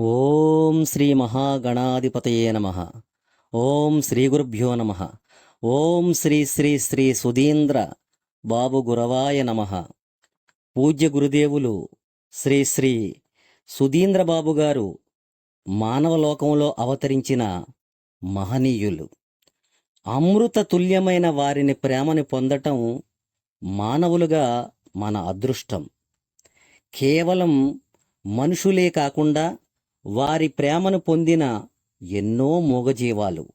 ఓం శ్రీ మహాగణాధిపతయే నమ. ఓం శ్రీ గురుభ్యో నమ. ఓం శ్రీ శ్రీ శ్రీ సుధీంద్ర బాబు గురవాయ నమ. పూజ్య గురుదేవులు శ్రీ శ్రీ సుధీంద్ర బాబు గారు మానవ లోకంలో అవతరించిన మహనీయులు. అమృత తుల్యమైన వారిని ప్రేమని పొందటం మానవులుగా మన అదృష్టం. కేవలం మనుషులే కాకుండా వారి ప్రేమను పొందిన ఎన్నో మూగజీవాలు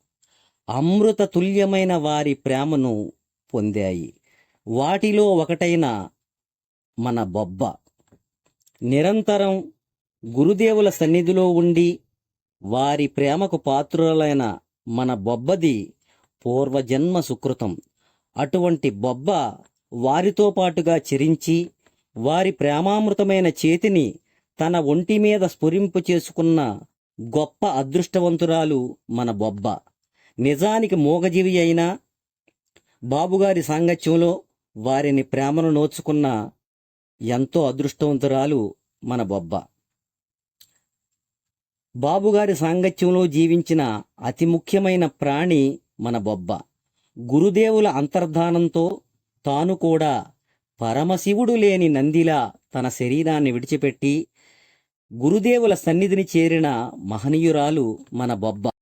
అమృత తుల్యమైన వారి ప్రేమను పొందాయి. వాటిలో ఒకటైన మన బొబ్బ. నిరంతరం గురుదేవుల సన్నిధిలో ఉండి వారి ప్రేమకు పాత్రులైన మన బొబ్బది పూర్వజన్మ సుకృతం. అటువంటి బొబ్బ వారితో పాటుగా చిరించి వారి ప్రేమామృతమైన చేతిని తన ఒంటి మీద స్ఫురింపు చేసుకున్న గొప్ప అదృష్టవంతురాలు మన బొబ్బ. నిజానికి మూగజీవి అయినా బాబుగారి సాంగత్యంలో వారిని ప్రేమను నోచుకున్న ఎంతో అదృష్టవంతురాలు మన బొబ్బ. బాబుగారి సాంగత్యంలో జీవించిన అతి ముఖ్యమైన ప్రాణి మన బొబ్బ. గురుదేవుల అంతర్ధానంతో తాను కూడా పరమశివుడు లేని నందిలా తన శరీరాన్ని విడిచిపెట్టి గురుదేవుల సన్నిధిని చేరిన మహనీయురాలు మన బొబ్బ.